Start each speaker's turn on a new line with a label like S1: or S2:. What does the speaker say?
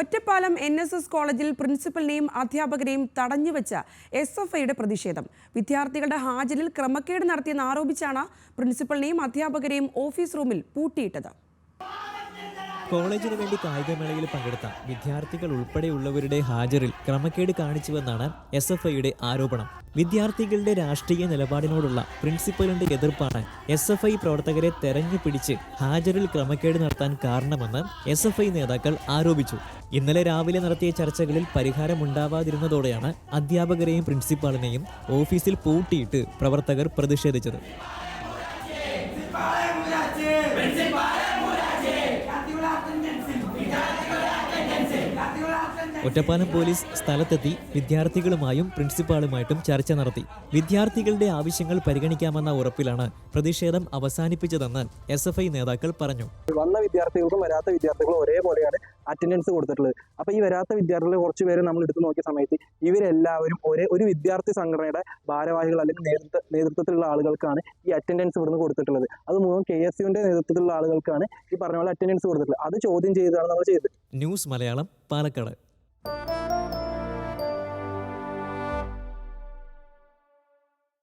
S1: Ottapalam N S S കോളേജിൽ പ്രിൻസിപ്പലിനെയും അധ്യാപകരെയും തടഞ്ഞുവെച്ച S F ഐയുടെ പ്രതിഷേധം. വിദ്യാർത്ഥികളുടെ ഹാജരിൽ ക്രമക്കേട് നടത്തിയെന്ന് ആരോപിച്ചാണ് പ്രിൻസിപ്പലിനെയും അധ്യാപകരെയും ഓഫീസ് റൂമിൽ പൂട്ടിയിട്ടത്.
S2: കോളേജിന് വേണ്ടി കായികമേളയിൽ പങ്കെടുത്ത വിദ്യാർത്ഥികൾ ഉൾപ്പെടെയുള്ളവരുടെ ഹാജറിൽ ക്രമക്കേട് കാണിച്ചുവെന്നാണ് എസ് എഫ് ഐയുടെ ആരോപണം. വിദ്യാർത്ഥികളുടെ രാഷ്ട്രീയ നിലപാടിനോടുള്ള പ്രിൻസിപ്പലിന്റെ എതിർപ്പാണ് എസ് എഫ് ഐ പ്രവർത്തകരെ തെരഞ്ഞു പിടിച്ച് ഹാജറിൽ ക്രമക്കേട് നടത്താൻ കാരണമെന്ന് എസ് എഫ് ഐ നേതാക്കൾ ആരോപിച്ചു. ഇന്നലെ രാവിലെ നടത്തിയ ചർച്ചകളിൽ പരിഹാരമുണ്ടാവാതിരുന്നതോടെയാണ് അധ്യാപകരെയും പ്രിൻസിപ്പാളിനെയും ഓഫീസിൽ പൂട്ടിയിട്ട് പ്രവർത്തകർ പ്രതിഷേധിച്ചത്. ഒറ്റപ്പാലം പോലീസ് സ്ഥലത്തെത്തി വിദ്യാർത്ഥികളുമായും പ്രിൻസിപ്പാളുമായിട്ടും ചർച്ച നടത്തി. വിദ്യാർത്ഥികളുടെ ആവശ്യങ്ങൾ പരിഗണിക്കാമെന്ന ഉറപ്പിലാണ് പ്രതിഷേധം അവസാനിപ്പിച്ചതെന്ന് എസ് എഫ് ഐ നേതാക്കൾ പറഞ്ഞു.
S3: വന്ന വിദ്യാർത്ഥികൾക്കും വരാത്ത വിദ്യാർത്ഥികളും ഒരേപോലെയാണ് അറ്റൻഡൻസ് കൊടുത്തിട്ടുള്ളത്. അപ്പോൾ ഈ വരാത്ത വിദ്യാർത്ഥികളെ കുറച്ച് പേര് നമ്മൾ എടുത്തു നോക്കിയ സമയത്ത് ഇവരെല്ലാവരും ഒരേ ഒരു വിദ്യാർത്ഥി സംഘടനയുടെ ഭാരവാഹികൾ അല്ലെങ്കിൽ നേതൃത്വ നേതൃത്വത്തിലുള്ള ആളുകൾക്കാണ് ഈ അറ്റൻഡൻസ് ഇവിടുന്ന് കൊടുത്തിട്ടുള്ളത്. അത് മുഴുവൻ കെ എസ് യുവിന്റെ നേതൃത്വത്തിലുള്ള ആളുകൾക്കാണ് ഈ പറഞ്ഞ പോലെ അറ്റൻഡൻസ് കൊടുത്തിട്ടുള്ളത്. അത് ചോദ്യം ചെയ്താണ് നമ്മൾ ചെയ്തത്.
S2: ന്യൂസ് മലയാളം പാലക്കാട്. Bye.